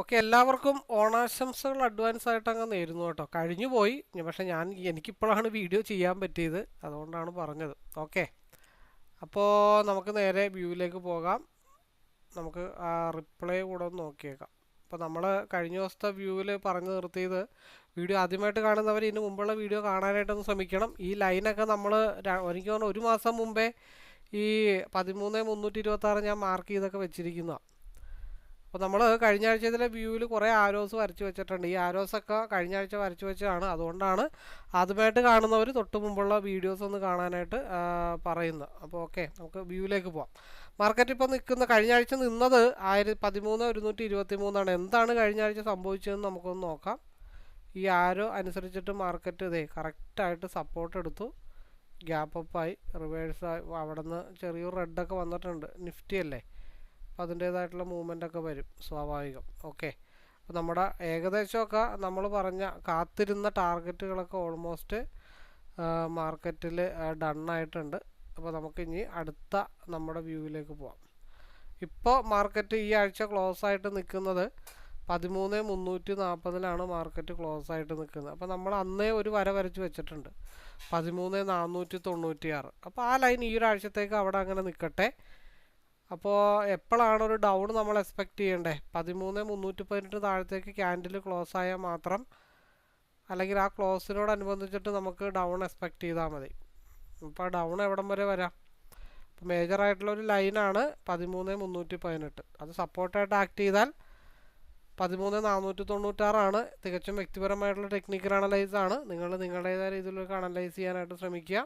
Okay എല്ലാവർക്കും ഓണാശംസകൾ advance ആയിട്ട് അങ്ങ് നേരുന്നു കേട്ടോ. കഴിഞ്ഞു പോയി. പക്ഷെ ഞാൻ എനിക്കിപ്പോഴാണ് വീഡിയോ ചെയ്യാൻ പറ്റിയത്. അതുകൊണ്ടാണ് പറഞ്ഞത്. ഓക്കെ. അപ്പോൾ നമുക്ക് നേരെ വ്യൂവിലേക്ക് പോകാം. നമുക്ക് ആ റിപ്ലൈ കൂടെ ഒന്ന് നോക്കിയേക്കാം. അപ്പോൾ നമ്മൾ കഴിഞ്ഞ ദിവസത്തെ വ്യൂവിൽ പറഞ്ഞു നിർത്തിയത് വീഡിയോ ആദ്യമായിട്ട് കാണുന്നവർ ഇതിന് മുമ്പുള്ള വീഡിയോ കാണാനായിട്ടൊന്ന് ശ്രമിക്കണം. ഈ ലൈനൊക്കെ നമ്മൾ എനിക്ക് തോന്നുന്നു ഒരു മാസം മുമ്പേ ഈ പതിമൂന്ന് മുന്നൂറ്റി ഇരുപത്താറ് ഞാൻ മാർക്ക് ചെയ്തൊക്കെ വെച്ചിരിക്കുന്നതാണ് അപ്പോൾ നമ്മൾ കഴിഞ്ഞ ആഴ്ചയിലെ വ്യൂവിൽ കുറേ ആരോസ് വരച്ച് വെച്ചിട്ടുണ്ട്. ഈ ആരോസൊക്കെ കഴിഞ്ഞ ആഴ്ച വരച്ച് വെച്ചതാണ്. അതുകൊണ്ടാണ് ആദ്യമായിട്ട് കാണുന്നവർ തൊട്ട് മുമ്പുള്ള വീഡിയോസ് ഒന്ന് കാണാനായിട്ട് പറയുന്നത് അപ്പോൾ ഓക്കെ നമുക്ക് വ്യൂവിലേക്ക് പോവാം. മാർക്കറ്റ് ഇപ്പോൾ നിൽക്കുന്ന കഴിഞ്ഞ ആഴ്ച നിന്നത് ആയിരത്തി പതിമൂന്ന് ഒരുന്നൂറ്റി ഇരുപത്തി മൂന്നാണ് എന്താണ് കഴിഞ്ഞ ആഴ്ച സംഭവിച്ചതെന്ന് നമുക്കൊന്ന് നോക്കാം. ഈ ആരോ അനുസരിച്ചിട്ട് മാർക്കറ്റ് ഇതേ കറക്റ്റായിട്ട് സപ്പോർട്ട് എടുത്തു. ഗ്യാപ്പ് അപ്പായി റിവേഴ്സായി അവിടെ നിന്ന് ചെറിയൊരു റെഡൊക്കെ വന്നിട്ടുണ്ട്. നിഫ്റ്റി അല്ലേ? അതിന്റേതായിട്ടുള്ള മൂവ്മെന്റ് ഒക്കെ വരും സ്വാഭാവികം. ഓക്കെ. അപ്പോൾ നമ്മുടെ ഏകദേശമൊക്കെ നമ്മൾ പറഞ്ഞ കാത്തിരുന്ന ടാർഗറ്റുകളൊക്കെ ഓൾമോസ്റ്റ് മാർക്കറ്റിൽ ഡണ്ണായിട്ടുണ്ട്. അപ്പോൾ നമുക്ക് ഇനി അടുത്ത നമ്മുടെ വ്യൂവിലേക്ക് പോവാം. ഇപ്പോൾ മാർക്കറ്റ് ഈ ആഴ്ച ക്ലോസ് ആയിട്ട് നിൽക്കുന്നത് പതിമൂന്ന് മുന്നൂറ്റി നാൽപ്പതിലാണ് മാർക്കറ്റ് ക്ലോസ് ആയിട്ട് നിൽക്കുന്നത് അപ്പോൾ നമ്മൾ അന്നേ ഒരു വര വരച്ച് വെച്ചിട്ടുണ്ട്. പതിമൂന്ന് നാനൂറ്റി തൊണ്ണൂറ്റിയാറ്. അപ്പോൾ ആ ലൈൻ ഈ ഒരാഴ്ചത്തേക്ക് അവിടെ അങ്ങനെ നിൽക്കട്ടെ അപ്പോൾ എപ്പോഴാണ് ഒരു ഡൗൺ നമ്മൾ എക്സ്പെക്റ്റ് ചെയ്യേണ്ടേ? പതിമൂന്ന് മുന്നൂറ്റി പതിനെട്ട് താഴത്തേക്ക് ക്യാൻഡിൽ ക്ലോസ് ആയാൽ മാത്രം അല്ലെങ്കിൽ ആ ക്ലോസിനോടനുബന്ധിച്ചിട്ട് നമുക്ക് ഡൗൺ എക്സ്പെക്റ്റ് ചെയ്താൽ മതി. ഇപ്പോൾ ഡൗൺ എവിടം വരെ വരാം? ഇപ്പോൾ മേജറായിട്ടുള്ള ഒരു ലൈനാണ് പതിമൂന്ന് മുന്നൂറ്റി പതിനെട്ട് അത് സപ്പോർട്ടായിട്ട് ആക്ട് ചെയ്താൽ പതിമൂന്ന് നാനൂറ്റി തൊണ്ണൂറ്റാറാണ് തികച്ചും വ്യക്തിപരമായിട്ടുള്ള ടെക്നിക്കൽ അനലൈസ് ആണ്. നിങ്ങൾ നിങ്ങളുടേതായ രീതിയിലൊക്കെ അനലൈസ് ചെയ്യാനായിട്ട് ശ്രമിക്കുക.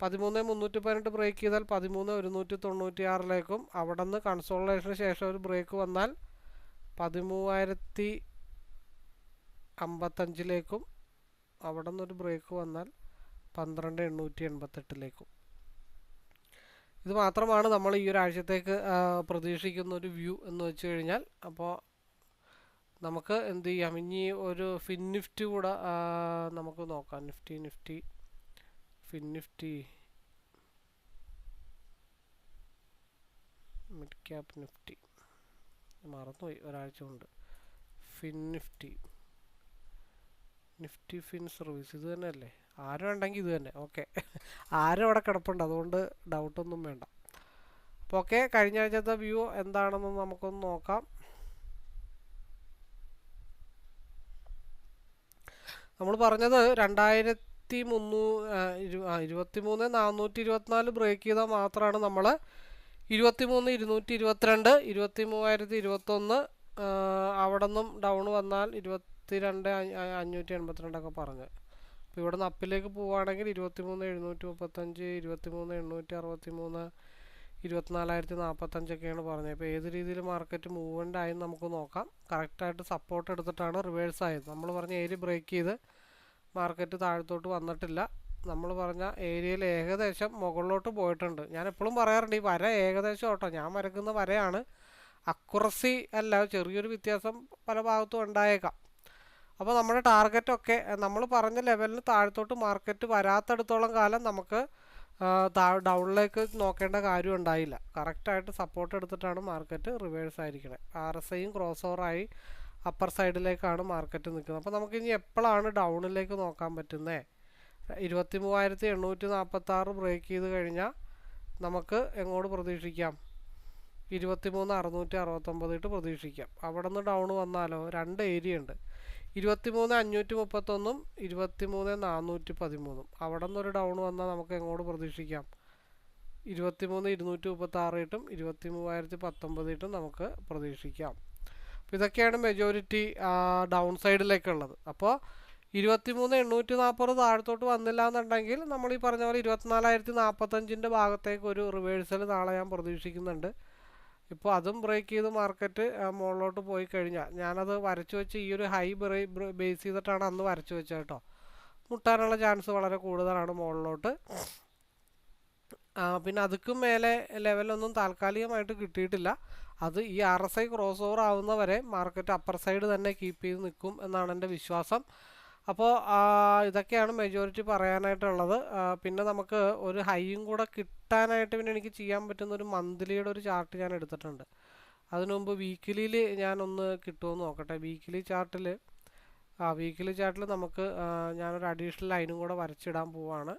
പതിമൂന്ന് മുന്നൂറ്റി പതിനെട്ട് ബ്രേക്ക് ചെയ്താൽ പതിമൂന്ന് ഒരുന്നൂറ്റി തൊണ്ണൂറ്റി ആറിലേക്കും അവിടെ നിന്ന് കൺസോളേഷന് ശേഷം ഒരു ബ്രേക്ക് വന്നാൽ പതിമൂവായിരത്തി അമ്പത്തഞ്ചിലേക്കും അവിടെ നിന്നൊരു ബ്രേക്ക് വന്നാൽ പന്ത്രണ്ട് എണ്ണൂറ്റി എൺപത്തെട്ടിലേക്കും ഇത് മാത്രമാണ് നമ്മൾ ഈ ഒരു ആഴ്ചത്തേക്ക് പ്രതീക്ഷിക്കുന്ന ഒരു വ്യൂ എന്ന് വെച്ച് കഴിഞ്ഞാൽ. അപ്പോൾ നമുക്ക് എന്ത് ചെയ്യാം? ഇനി ഒരു ഫിൻ നിഫ്റ്റി കൂടെ നമുക്ക് നോക്കാം. Nifty Nifty fin Nifty mid cap Nifty മറന്നുപോയി. ഒരാഴ്ച കൊണ്ട്. Fin Nifty Nifty fin service ഇത് തന്നെയല്ലേ? ആരും ഉണ്ടെങ്കിൽ ഇത് തന്നെ. ഓക്കെ ആരും അവിടെ കിടപ്പുണ്ട്. അതുകൊണ്ട് ഡൗട്ടൊന്നും വേണ്ട. അപ്പോൾ ഓക്കെ കഴിഞ്ഞ ആഴ്ചത്തെ വ്യൂ എന്താണെന്ന് നമുക്കൊന്ന് നോക്കാം. നമ്മൾ പറഞ്ഞത് രണ്ടായിരത്തി മുന്നൂ ആ, ഇരു ആ ഇരുപത്തി മൂന്ന് നാനൂറ്റി ഇരുപത്തിനാല് ബ്രേക്ക് ചെയ്താൽ മാത്രമാണ് നമ്മൾ ഇരുപത്തി മൂന്ന് ഇരുന്നൂറ്റി ഇരുപത്തിരണ്ട് ഇരുപത്തി മൂവായിരത്തി ഇരുപത്തൊന്ന് അവിടെ നിന്നും ഡൗൺ വന്നാൽ ഇരുപത്തി രണ്ട് അഞ്ഞൂറ്റി എൺപത്തിരണ്ടൊക്കെ പറഞ്ഞ്. അപ്പോൾ ഇവിടെ നിന്ന് അപ്പിലേക്ക് പോവുകയാണെങ്കിൽ ഇരുപത്തി മൂന്ന് എഴുന്നൂറ്റി മുപ്പത്തഞ്ച് ഇരുപത്തി മൂന്ന് എണ്ണൂറ്റി അറുപത്തി മൂന്ന് ഇരുപത്തിനാലായിരത്തി നാൽപ്പത്തഞ്ചൊക്കെയാണ് പറഞ്ഞത് ഇപ്പോൾ ഏത് രീതിയിൽ മാർക്കറ്റ് മൂവ്മെന്റ് ആയെന്ന് നമുക്ക് നോക്കാം. കറക്റ്റായിട്ട് സപ്പോർട്ട് എടുത്തിട്ടാണ് റിവേഴ്സ് ആയത്. നമ്മൾ പറഞ്ഞ ഏരി ബ്രേക്ക് ചെയ്ത് മാർക്കറ്റ് താഴത്തോട്ട് വന്നിട്ടില്ല. നമ്മൾ പറഞ്ഞ ഏരിയയിൽ ഏകദേശം മുകളിലോട്ട് പോയിട്ടുണ്ട്. ഞാൻ എപ്പോഴും പറയാറുണ്ട് ഈ വര ഏകദേശം കേട്ടോ ഞാൻ വരക്കുന്ന വരയാണ് അക്കുറസി അല്ല ചെറിയൊരു വ്യത്യാസം പല ഭാഗത്തും ഉണ്ടായേക്കാം. അപ്പോൾ നമ്മുടെ ടാർഗറ്റൊക്കെ നമ്മൾ പറഞ്ഞ ലെവലിന് താഴത്തോട്ട് മാർക്കറ്റ് വരാത്തടത്തോളം കാലം നമുക്ക് ഡൗണിലേക്ക് നോക്കേണ്ട കാര്യം ഉണ്ടായില്ല. കറക്റ്റായിട്ട് സപ്പോർട്ട് എടുത്തിട്ടാണ് മാർക്കറ്റ് റിവേഴ്സ് ആയിരിക്കണേ ആർ എസ് ഐയും ക്രോസ് ഓവറായി. അപ്പർ സൈഡിലേക്കാണ് മാർക്കറ്റ് നിൽക്കുന്നത് അപ്പോൾ നമുക്കിനി എപ്പോഴാണ് ഡൗണിലേക്ക് നോക്കാൻ പറ്റുന്നത് ഇരുപത്തി മൂവായിരത്തി എണ്ണൂറ്റി നാൽപ്പത്തി ആറ് ബ്രേക്ക് ചെയ്ത് കഴിഞ്ഞാൽ നമുക്ക് എങ്ങോട്ട് പ്രതീക്ഷിക്കാം? ഇരുപത്തി മൂന്ന് അറുന്നൂറ്റി അറുപത്തൊമ്പത് ഇട്ട് പ്രതീക്ഷിക്കാം. അവിടെ നിന്ന് ഡൗൺ വന്നാലോ? രണ്ട് ഏരിയ ഉണ്ട്. ഇരുപത്തി മൂന്ന് അഞ്ഞൂറ്റി മുപ്പത്തൊന്നും ഇരുപത്തി മൂന്ന് നാനൂറ്റി പതിമൂന്നും അവിടെ നിന്നൊരു ഡൗൺ വന്നാൽ നമുക്ക് എങ്ങോട്ട് പ്രതീക്ഷിക്കാം? ഇരുപത്തി മൂന്ന് ഇരുന്നൂറ്റി മുപ്പത്തി ഇട്ടും ഇരുപത്തി മൂവായിരത്തി പത്തൊമ്പത് ഇട്ടും നമുക്ക് പ്രതീക്ഷിക്കാം. ഇതൊക്കെയാണ് മെജോറിറ്റി ഡൗൺ സൈഡിലേക്കുള്ളത് അപ്പോൾ ഇരുപത്തി മൂന്ന് എണ്ണൂറ്റി നാൽപ്പത് താഴത്തോട്ട് വന്നില്ല എന്നുണ്ടെങ്കിൽ നമ്മൾ ഈ പറഞ്ഞ പോലെ ഇരുപത്തിനാലായിരത്തി നാൽപ്പത്തഞ്ചിന്റെ ഭാഗത്തേക്ക് ഒരു റിവേഴ്സൽ നാളെ ഞാൻ പ്രതീക്ഷിക്കുന്നുണ്ട്. ഇപ്പോൾ അതും ബ്രേക്ക് ചെയ്ത് മാർക്കറ്റ് മുകളിലോട്ട് പോയി കഴിഞ്ഞാൽ ഞാനത് വരച്ചു വെച്ച് ഈ ഒരു ഹൈ ബ്രേ ബേസ് ചെയ്തിട്ടാണ് അന്ന് വരച്ചു വെച്ചത് കേട്ടോ. മുട്ടാനുള്ള ചാൻസ് വളരെ കൂടുതലാണ് മുകളിലോട്ട്. പിന്നെ അതുക്കും മേലെ ലെവലൊന്നും താൽക്കാലികമായിട്ട് കിട്ടിയിട്ടില്ല. അത് ഈ R S I cross over ആവുന്നവരെ market upper side തന്നെ കീപ്പ് ചെയ്ത് നിൽക്കും എന്നാണ് എന്റെ വിശ്വാസം. അപ്പോൾ ഇതൊക്കെയാണ് മെജോറിറ്റി പറയാനായിട്ടുള്ളത്. പിന്നെ നമുക്ക് ഒരു ഹൈയും കൂടെ കിട്ടാനായിട്ട് പിന്നെ എനിക്ക് ചെയ്യാൻ പറ്റുന്ന ഒരു മന്ത്ലിയുടെ ഒരു ചാർട്ട് ഞാൻ എടുത്തിട്ടുണ്ട്. അതിനു മുമ്പ് വീക്കിലിയിൽ ഞാനൊന്ന് കിട്ടുമെന്ന് നോക്കട്ടെ. വീക്കിലി ചാർട്ടിൽ ആ വീക്കിലി ചാർട്ടിൽ നമുക്ക് ഞാനൊരു അഡീഷണൽ ലൈനും കൂടെ വരച്ചിടാൻ പോവാണ്.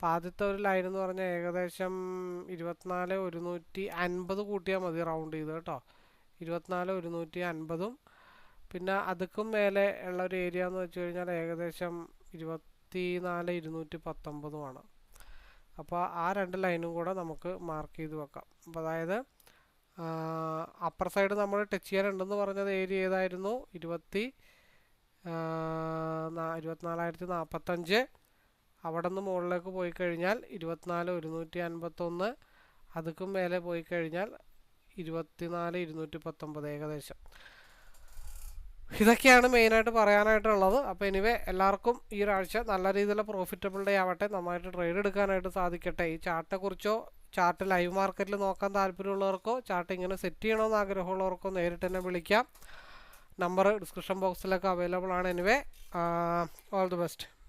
അപ്പോൾ ആദ്യത്തെ ഒരു ലൈൻ എന്ന് പറഞ്ഞാൽ ഏകദേശം ഇരുപത്തിനാല് ഒരുന്നൂറ്റി അൻപത് കൂട്ടിയാൽ മതി റൗണ്ട് ചെയ്ത് കേട്ടോ. ഇരുപത്തിനാല് ഒരുന്നൂറ്റി അൻപതും. പിന്നെ അതുക്കും മേലെ ഉള്ള ഒരു ഏരിയ എന്ന് വെച്ച് കഴിഞ്ഞാൽ ഏകദേശം ഇരുപത്തി നാല് ഇരുന്നൂറ്റി പത്തൊമ്പതുമാണ് അപ്പോൾ ആ രണ്ട് ലൈനും കൂടെ നമുക്ക് മാർക്ക് ചെയ്ത് വെക്കാം. അപ്പോൾ അതായത് അപ്പർ സൈഡ് നമ്മൾ ടച്ച് ചെയ്യാനുണ്ടെന്ന് പറഞ്ഞത് ഏരിയ ഏതായിരുന്നു? ഇരുപത്തി ഇരുപത്തിനാലായിരത്തി നാൽപ്പത്തഞ്ച് അവിടെ നിന്ന് മുകളിലേക്ക് പോയി കഴിഞ്ഞാൽ ഇരുപത്തിനാല് ഒരുന്നൂറ്റി അൻപത്തൊന്ന്. അതുക്കും മേലെ പോയി കഴിഞ്ഞാൽ ഇരുപത്തിനാല് ഇരുന്നൂറ്റി പത്തൊമ്പത് ഏകദേശം. ഇതൊക്കെയാണ് മെയിനായിട്ട് പറയാനായിട്ടുള്ളത്. അപ്പോൾ എനിവേ എല്ലാവർക്കും ഈ ഒരാഴ്ച നല്ല രീതിയിലുള്ള പ്രോഫിറ്റബിൾ ഡേ ആവട്ടെ. നന്നായിട്ട് ട്രേഡ് എടുക്കാനായിട്ട് സാധിക്കട്ടെ. ഈ ചാർട്ടിനെക്കുറിച്ചോ ചാർട്ട് ലൈവ് മാർക്കറ്റിൽ നോക്കാൻ താല്പര്യമുള്ളവർക്കോ ചാർട്ട് ഇങ്ങനെ സെറ്റ് ചെയ്യണമെന്ന് ആഗ്രഹമുള്ളവർക്കോ നേരിട്ട് തന്നെ വിളിക്കാം. നമ്പർ ഡിസ്ക്രിപ്ഷൻ ബോക്സിലൊക്കെ അവൈലബിൾ ആണ് എനിവേ. All the best